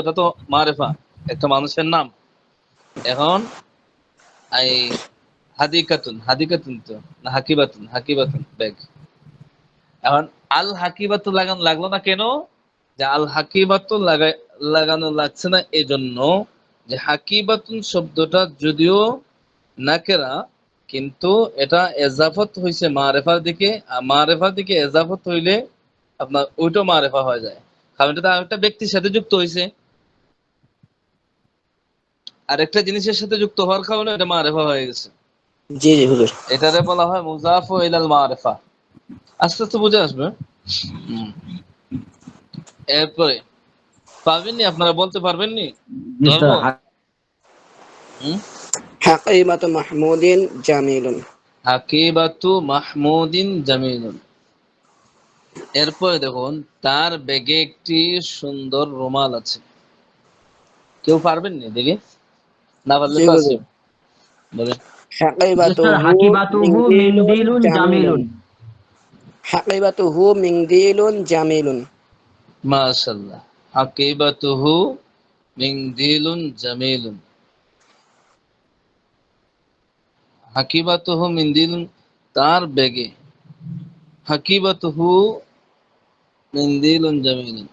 এটা তো মারেফা, একটা মানুষের নাম। এখন এই হাদিকাতুন হাদিকাতুন তো, না হাকিবাতুন হাকিবাতুন, ব্যাগ। এখন, আল হাকিবাতু লাগানো লাগল না কেন? যে আল হাকিবাতু লাগানো লাগছে না এজন্য যে হাকিবাতুন শব্দটা যদিও নাকেরা কিন্তু এটা এজাফত হইছে মারেফার দিকে, আর মারেফার দিকে এজাফত হইলে আপনার ওইটা মারেফা হয়ে যায়। কারণ এটা আরেকটা ব্যক্তির সাথে যুক্ত হয়েছে আরেকটা জিনিসের সাথে যুক্ত হওয়ার কারণে এটা মারেফা হয়ে গেছে। জি জি হুজুর। এটারে বলা হয় মুজাফ ইলাল মারেফা। আস্তে আস্তে বুঝে আসবে হুম। এরপরে পারবেননি? আপনারা বলতে পারবেননি? মাহমুদিন জামিলুন। হাকিবাতু মাহমুদিন জামিলুন। এরপরে দেখুন তার ব্যাগে একটি সুন্দর রুমাল আছে। কেউ পারবেননি দেখে না পারলে জি, তো হুজুর। আছে হাকিবাতুহু হাকিবাতুহু মিনদিলুন জামিলুন। হাকিবাতুহু মিনদিলুন জামিলুন। মাশাল্লাহ হাকিবাতুহু মিনদিলুন জামিলুন। হাকিবাতুহু মিনদিলুন তার বেগে। হাকিবাতুহু মিনদিলুন জামিলুন।